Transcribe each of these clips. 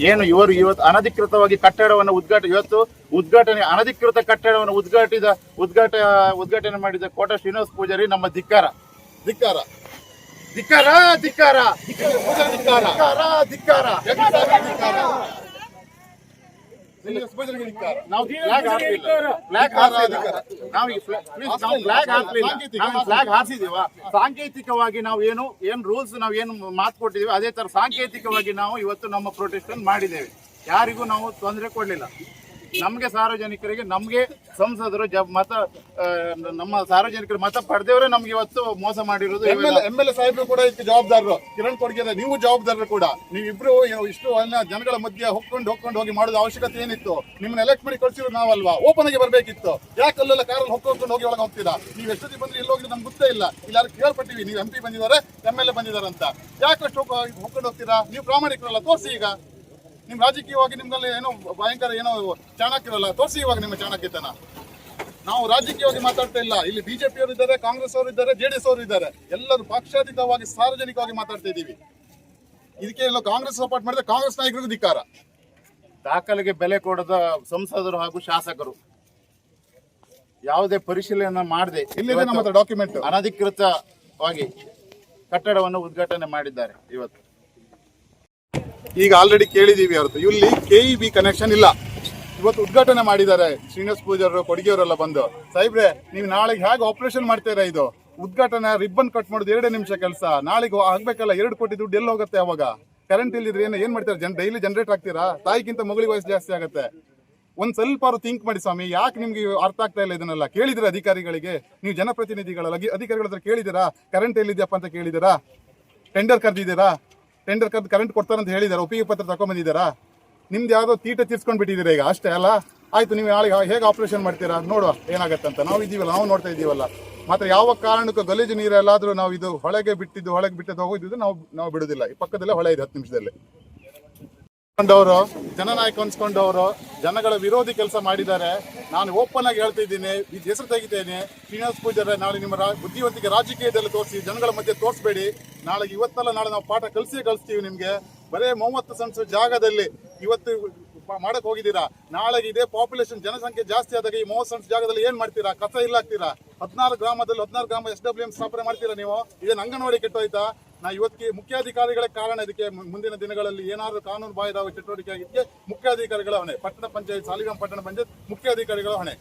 ಏನು ಇವರು ಇವತ್ತು ಅನಧಿಕೃತವಾಗಿ ಕಟ್ಟಡವನ್ನು ಉದ್ಘಾಟ ಇವತ್ತು ಉದ್ಘಾಟನೆ ಅನಧಿಕೃತ ಕಟ್ಟಡವನ್ನು ಉದ್ಘಾಟಿದ ಉದ್ಘಾಟ ಉದ್ಘಾಟನೆ ಮಾಡಿದ ಕೋಟ ಶ್ರೀನಿವಾಸ ಪೂಜಾರಿ ನಮ್ಮ ಧಿಕ್ಕಾರ. ಧಿಕ್ಕಾರ. ಧಿಕ್ಕಾರ ಧಿಕ್ಕಾರ. ಧಿಕ್ಕಾರ ಧಿಕ್ಕಾರ. ಧಿಕ್ಕಾರ ಧಿಕ್ಕಾರ ಶ್ರೀನಿವಾಸ ಪೂಜಾರಿಗೆ ಧಿಕ್ಕಾರ ನಾವು ಫ್ಲಾಗ್ ಹಾಕ್ಲಿಲ್ಲ. ಫ್ಲಾಗ್ ನಾವು ಈ ಫ್ಲಾ- ನಾವು ಫ್ಲಾಗ್ ಹಾಕ್ಲಿಲ್ಲ. ನಾವು ಫ್ಲಾಗ್ ಹಾರಿಸಿದೀವ ಸಾಂಕೇತಿಕವಾಗಿ ನಾವು ಏನು ಏನ್ ರೂಲ್ಸ್ ನಾವು ಏನು ಮಾತು ಕೊಟ್ಟಿದೀವಿ ಅದೇ ತರ ಸಾಂಕೇತಿಕವಾಗಿ ನಾವು ಇವತ್ತು ನಮ್ಮ ಪ್ರೊಟೆಸ್ಟ್ ಮಾಡಿದ್ದೇವೆ. ಯಾರಿಗೂ ನಾವು ತೊಂದರೆ ಕೊಡ್ಲಿಲ್ಲ. ನಮ್ಗೆ ಸಾರ್ವಜನಿಕರಿಗೆ ನಮ್ಗೆ ಸಂಸದರು ಜ ಮತ ನಮ್ಮ ಸಾರ್ವಜನಿಕರು ಮತ ಪಡೆದವರೇ ನಮ್ಗೆ ಇವತ್ತು ಮೋಸ ಮಾಡಿರೋದು M L M L A ಸಾಹೇಬರು ಕೂಡ ಇದಕ್ಕೆ ಜವಾಬ್ದಾರರು. ಕಿರಣ್ ಕೊಡ್ಗೆ ನೀವು ಜವಾಬ್ದಾರರು ಕೂಡ. ನೀವಿಬ್ರು ಇಷ್ಟು ಅನ್ನ ಜನಗಳ ಮಧ್ಯೆ ಹೊಕ್ಕೊಂಡು ಹೊಕ್ಕೊಂಡು ಹೋಗಿ ಮಾಡೋದು ಅವಶ್ಯಕತೆ ಏನಿತ್ತು? ನಿಮ್ಮನ್ನ ಎಲೆಕ್ಟ್ ಮಾಡಿ ಕಳ್ಸಿರೋದು ನಾವಲ್ವಾ? ಓಪನ್ ಆಗಿ ಬರಬೇಕಿತ್ತು. ಯಾಕೆ ಅಲ್ಲೆಲ್ಲ ಕಾರಲ್ಲಿ ಹೊಕ್ಕೊಂಡು ಹೋಗಿ ಒಳಗೆ ಹೋಗ್ತೀರಾ? ನೀವು ಎಷ್ಟೊತ್ತಿಗೆ ಬಂದ್ರೆ ಇಲ್ಲಿ ಹೋಗಿ ನಮ್ಗೆ ಗೊತ್ತೇ ಇಲ್ಲ. ಇಲ್ಲಿ ಯಾರು ಕೇಳ್ಪಟ್ಟಿವಿ ನೀವು ಎಂ ಪಿ ಬಂದಿದ್ದಾರೆ ಎಂ ಎಲ್ ಎ ಬಂದಿದ್ದಾರೆ ಅಂತ. ಯಾಕಷ್ಟು ಹೊಕ್ಕೊಂಡು ಹೋಗ್ತೀರಾ? ನೀವು ಪ್ರಾಮಾಣಿಕರಲ್ಲ ತೋರಿಸಿ ಈಗ. ನಿಮ್ ರಾಜಕೀಯವಾಗಿ ನಿಮ್ಗಲ್ಲಿ ಏನೋ ಭಯಂಕರ ಏನೋ ಚಾಣಕ್ಯರಲ್ಲ ತೋರಿಸಿ ಇವಾಗ ನಿಮ್ಮ ಚಾಣಕ್ಯತನ. ನಾವು ರಾಜಕೀಯವಾಗಿ ಮಾತಾಡ್ತಾ ಇಲ್ಲ. ಇಲ್ಲಿ ಬಿಜೆಪಿ ಅವರು ಇದ್ದಾರೆ ಕಾಂಗ್ರೆಸ್ ಅವರು ಇದ್ದಾರೆ ಜೆಡಿಎಸ್ ಅವರು ಇದ್ದಾರೆ. ಎಲ್ಲರೂ ಪಕ್ಷಾತೀತವಾಗಿ ಸಾರ್ವಜನಿಕವಾಗಿ ಮಾತಾಡ್ತಾ ಇದ್ದೀವಿ ಇದಕ್ಕೆ ಎಲ್ಲ ಕಾಂಗ್ರೆಸ್ ಸಪೋರ್ಟ್ ಮಾಡಿದ್ರೆ ಕಾಂಗ್ರೆಸ್ ನಾಯಕರಿಗೂ ಧಿಕ್ಕಾರ. ದಾಖಲೆಗೆ ಬೆಲೆ ಕೊಡದ ಸಂಸದರು ಹಾಗೂ ಶಾಸಕರು. ಯಾವುದೇ ಪರಿಶೀಲನೆ ಮಾಡದೆ ಇಲ್ಲಿ ಡಾಕ್ಯುಮೆಂಟ್ ಅನಧಿಕೃತವಾಗಿ ಕಟ್ಟಡವನ್ನು ಉದ್ಘಾಟನೆ ಮಾಡಿದ್ದಾರೆ ಇವತ್ತು. ಈಗ ಆಲ್ರೆಡಿ ಕೇಳಿದೀವಿ ಅವ್ರದ್ದು ಇಲ್ಲಿ ಕೆಇಬಿ ಕನೆಕ್ಷನ್ ಇಲ್ಲ. ಇವತ್ತು ಉದ್ಘಾಟನೆ ಮಾಡಿದ್ದಾರೆ ಶ್ರೀನಿವಾಸ್ ಪೂಜಾರರು, ಕೊಡುಗೆಯವರೆಲ್ಲ ಬಂದು. ಸಾಹೇಬ್ರೆ, ನೀವು ನಾಳೆಗೆ ಹೇಗೆ ಆಪರೇಷನ್ ಮಾಡ್ತೀರಾ ಇದು? ಉದ್ಘಾಟನೆ ರಿಬ್ಬನ್ ಕಟ್ ಮಾಡೋದು ಎರಡೇ ನಿಮಿಷ ಕೆಲಸ. ನಾಳೆಗೆ ಆಗ್ಬೇಕಲ್ಲ, ಎರಡು ಕೋಟಿ ದುಡ್ಡು ಎಲ್ಲ ಹೋಗುತ್ತೆ ಅವಾಗ? ಕರೆಂಟ್ ಇಲ್ಲಿದ್ರೆ ಏನು ಏನ್ ಮಾಡ್ತಾರೆ? ಜನ ಡೈಲಿ ಜನರೇಟ್ ಆಗ್ತೀರಾ? ತಾಯಿಗಿಂತ ಮಗಳಿಗೆ ವಯಸ್ಸು ಜಾಸ್ತಿ ಆಗುತ್ತೆ. ಒಂದ್ ಸ್ವಲ್ಪ ಅವ್ರು ಥಿಂಕ್ ಮಾಡಿ ಸ್ವಾಮಿ. ಯಾಕೆ ನಿಮ್ಗೆ ಅರ್ಥ ಆಗ್ತಾ ಇಲ್ಲ ಇದನ್ನೆಲ್ಲ? ಕೇಳಿದಿರ ಅಧಿಕಾರಿಗಳಿಗೆ? ನೀವು ಜನಪ್ರತಿನಿಧಿಗಳಲ್ಲ ಅಗಿ- ಅಧಿಕಾರಿಗಳ ಹತ್ರ ಕೇಳಿದಿರಾ? ಕರೆಂಟ್ ಎಲ್ಲಿದ್ಯಪ್ಪ ಅಂತ ಕೇಳಿದಿರಾ? ಟೆಂಡರ್ ಕರೆದಿದ್ದೀರಾ? ಟೆಂಡರ್ ಕರೆದು ಕರೆಂಟ್ ಕೊಡ್ತಾರಂತ ಹೇಳಿದ್ದಾರೆ ಒಪ್ಪಿಗೆ ಪತ್ರ ತಗೊಂಡ್ಬಂದಿದ್ದೀರಾ ನಿಮ್ದು ಯಾವುದೋ ತೀಟ ತೀರ್ಸ್ಕೊಂಡು ಬಿಟ್ಟಿದ್ದೀರಾ ಈಗ? ಅಷ್ಟೇ ಅಲ್ಲ? ಆಯಿತು, ನೀವು ನಾಳೆ ಹೇಗೆ ಆಪರೇಷನ್ ಮಾಡ್ತೀರಾ? ನೋಡುವ ಅಂತ ನಾವು ಇದೀವಲ್ಲ ನಾವು ನೋಡ್ತಾ ಇದ್ದೀವಲ್ಲ. ಮಾತ್ರ ಯಾವ ಕಾರಣಕ್ಕೂ ಗಲೀಜು ನೀರೆಲ್ಲಾದ್ರೂ ನಾವು ಇದು ಹೊಳೆಗೆ ಬಿಟ್ಟಿದ್ದು ಹೊಳೆಗೆ ಬಿಟ್ಟಿದ್ದು ಹೋಗಿದ್ದು ನಾವು ನಾವು ಬಿಡೋದಿಲ್ಲ ಈ ಪಕ್ಕದಲ್ಲೇ ಹೊಳೆ ಇದೆ, ಹತ್ತು ನಿಮಿಷದಲ್ಲಿ. ಕೊಂಡವರು ಜನನಾಯಕ ಅನ್ಸ್ಕೊಂಡವರು, ಜನಗಳ ವಿರೋಧಿ ಕೆಲಸ ಮಾಡಿದ್ದಾರೆ. ನಾನು ಓಪನ್ ಆಗಿ ಹೇಳ್ತಾ ಇದ್ದೀನಿ ಈ ಹೆಸರು ತೆಗಿತೇನೆ. ಶ್ರೀನಿವಾಸ ಪೂಜಾರ, ನಾಳೆ ನಿಮ್ಮ ಬುದ್ಧಿವಂತಿಕೆ ರಾಜಕೀಯದಲ್ಲಿ ತೋರಿಸಿ, ಜನಗಳ ಮಧ್ಯೆ ತೋರಿಸ್ಬೇಡಿ. ನಾಳೆ ಇವತ್ತಲ್ಲ ನಾಳೆ ನಾವು ಪಾಠ ಕಲಿಸಿ ಕಲಿಸ್ತೀವಿ ನಿಮಗೆ. ಬರೇ ಮೂವತ್ತು ಸಂಸ್ಥೆ ಜಾಗದಲ್ಲಿ ಇವತ್ತು ಮಾಡಕ್ ಹೋಗಿದ್ದೀರಾ? ನಾಳೆಗೆ ಇದೇ ಪಾಪ್ಯುಲೇಷನ್ ಜನಸಂಖ್ಯೆ ಜಾಸ್ತಿ ಆದಾಗ ಈ ಮೂವತ್ತು ಸಂಸ್ಥೆ ಜಾಗದಲ್ಲಿ ಏನ್ ಮಾಡ್ತೀರಾ? ಕಸ ಇಲ್ಲ ಹಾಕ್ತೀರಾ ಹದಿನಾರು ಗ್ರಾಮದಲ್ಲಿ ಹದಿನಾರು ಗ್ರಾಮ ಎಸ್ ಡಬ್ಲ್ಯೂ ಎಂ ಸ್ಥಾಪನೆ ಮಾಡ್ತೀರಾ ನೀವು? ಇದೇನು ಅಂಗನವಾಡಿ ಕೆಟ್ಟೋಯ್ತಾ? ನಾ ಇವತ್ತಿಗೆ ಮುಖ್ಯಾಧಿಕಾರಿಗಳೇ ಕಾರಣ ಇದಕ್ಕೆ ಮುಂದಿನ ದಿನಗಳಲ್ಲಿ ಏನಾದರೂ ಕಾನೂನು ಬಾಹಿರ ಚಟುವಟಿಕೆ ಆಗಿದ್ದಕ್ಕೆ ಮುಖ್ಯಾಧಿಕಾರಿಗಳ ಹೊಣೆ. ಪಟ್ಟಣ ಪಂಚಾಯತ್, ಸಾಲಿಗ್ರಾಮ ಪಟ್ಟಣ ಪಂಚಾಯತ್ ಮುಖ್ಯಾಧಿಕಾರಿಗಳ ಹೊಣೆ.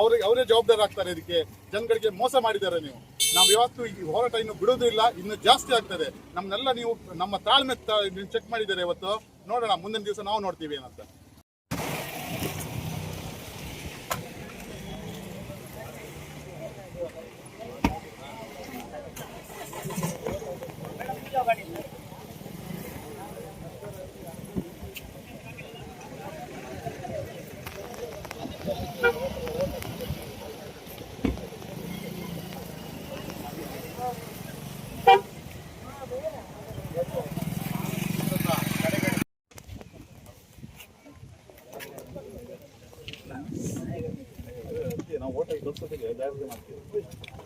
ಅವ್ರಿಗೆ, ಅವರೇ ಜವಾಬ್ದಾರಿ ಆಗ್ತಾರೆ ಇದಕ್ಕೆ. ಜನಗಳಿಗೆ ಮೋಸ ಮಾಡಿದ್ದಾರೆ ನೀವು. ನಾವು ಇವತ್ತು ಈ ಹೋರಾಟ ಇನ್ನು ಬಿಡೋದು ಇಲ್ಲ, ಇನ್ನು ಜಾಸ್ತಿ ಆಗ್ತದೆ. ನಮ್ಮನ್ನೆಲ್ಲ ನೀವು ನಮ್ಮ ತಾಳ್ಮೆ ಚೆಕ್ ಮಾಡಿದ್ದಾರೆ ಇವತ್ತು? ನೋಡೋಣ, ಮುಂದಿನ ದಿವಸ ನಾವು ನೋಡ್ತೀವಿ ಏನಂತ. ನಾವು ಓಟ ಇದ್ದು ಜಾಸ್ತಿ ಮಾಡ್ತೀವಿ